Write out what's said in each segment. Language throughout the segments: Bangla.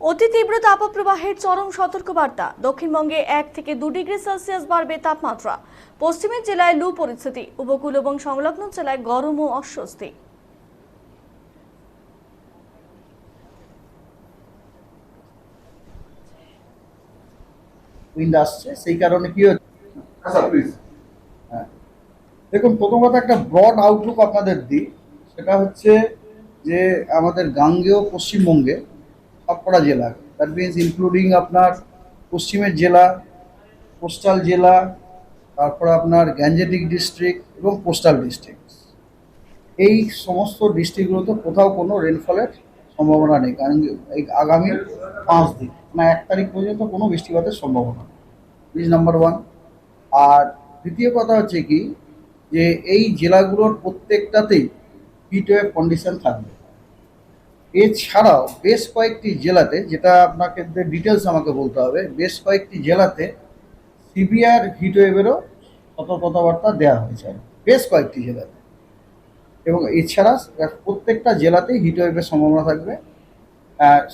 অতি তীব্র তাপপ্রবাহের চরম সতর্কবার্তা। দক্ষিণবঙ্গে এক থেকে দু ডিগ্রি সেলসিয়াস বাড়বে তাপমাত্রা। পশ্চিমের জেলায় লু পরিস্থিতি উপকূল এবং সংলগ্ন জেলায় গরম ও অস্বস্তি। উইন্ড আসছে সেই কারণে কি হচ্ছে? আচ্ছা হ্যাঁ। দেখুন প্রথম কথা একটা ব্রড আউটলুক আপনাদের দিই। সেটা হচ্ছে যে আমাদের গাঙ্গেয় পশ্চিমবঙ্গে সবকটা জেলা। দ্যাট মিনস ইনক্লুডিং আপনার পশ্চিমের জেলা কোস্টাল জেলা, তারপরে আপনার গ্যাঞ্জেটিক ডিস্ট্রিক্ট এবং কোস্টাল ডিস্ট্রিক্ট এই সমস্ত ডিস্ট্রিক্টগুলোতে কোথাও কোনো রেনফলের সম্ভাবনা নেই, কারণ এই আগামী পাঁচ দিন মানে এক তারিখ পর্যন্ত কোনো বৃষ্টিপাতের সম্ভাবনা নেই। নাম্বার ওয়ান আর দ্বিতীয় কথা হচ্ছে কি, যে এই জেলাগুলোর প্রত্যেকটাতেই হিটওয়েভ কন্ডিশন থাকবে। এছাড়াও বেশ কয়েকটি জেলাতে, যেটা আপনাকে ডিটেলস আমাকে বলতে হবে, বেশ কয়েকটি জেলাতে সিভিয়ার হিটওয়েভেরও সতর্কতাবার্তা দেওয়া হয়েছে। বেশ কয়েকটি জেলাতে। এবং এছাড়া প্রত্যেকটা জেলাতেই হিটওয়েভের সম্ভাবনা থাকবে।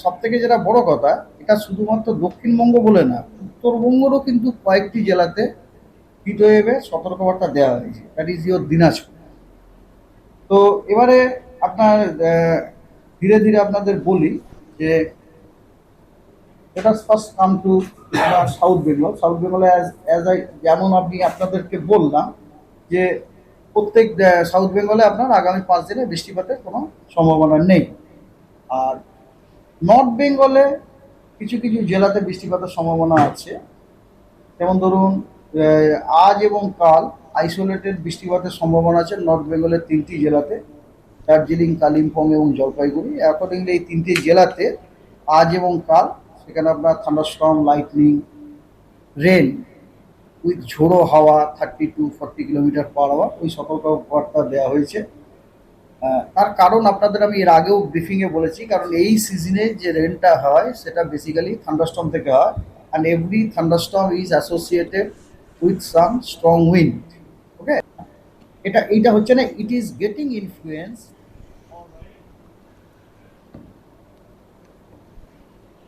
সব থেকে যেটা বড় কথা, এটা শুধুমাত্র দক্ষিণবঙ্গ বলে না, উত্তরবঙ্গেরও কিন্তু কয়েকটি জেলাতে হিটওয়েভের সতর্কবার্তা দেওয়া হয়েছে। That is your Dinajpur. তো এবারে আপনার ধীরে ধীরে আপনাদের বলি যে এটা first come to south Bengal south বেঙ্গলে অ্যাজ আই যেমন আপনি আপনাদেরকে বললাম যে, প্রত্যেক সাউথ বেঙ্গলে আপনার আগামী পাঁচ দিনে বৃষ্টিপাতের কোনো সম্ভাবনা নেই। আর নর্থ বেঙ্গলে কিছু কিছু জেলাতে বৃষ্টিপাতের সম্ভাবনা আছে। যেমন ধরুন আজ এবং কাল আইসোলেটেড বৃষ্টিপাতের সম্ভাবনা আছে নর্থ বেঙ্গলের তিনটি জেলাতে। দার্জিলিং, কালিম্পং এবং জলপাইগুড়ি। অ্যাকর্ডিংলি এই তিনটি জেলাতে আজ এবং কাল সেখানে আপনার থান্ডারস্টর্ম লাইটনিং রেন উইথ ঝোড়ো হাওয়া thirty two forty kilometre per hour ওই সতর্কবার্তা দেওয়া হয়েছে। তার কারণ আপনাদের আমি এর আগেও ব্রিফিংয়ে বলেছি, কারণ এই সিজনে যে রেনটা হয়, সেটা বেসিক্যালি থান্ডারস্টর্ম থেকে হয়। And every thunderstorm is associated with some strong wind okay এটা, এইটা হচ্ছে না it is getting influence all right.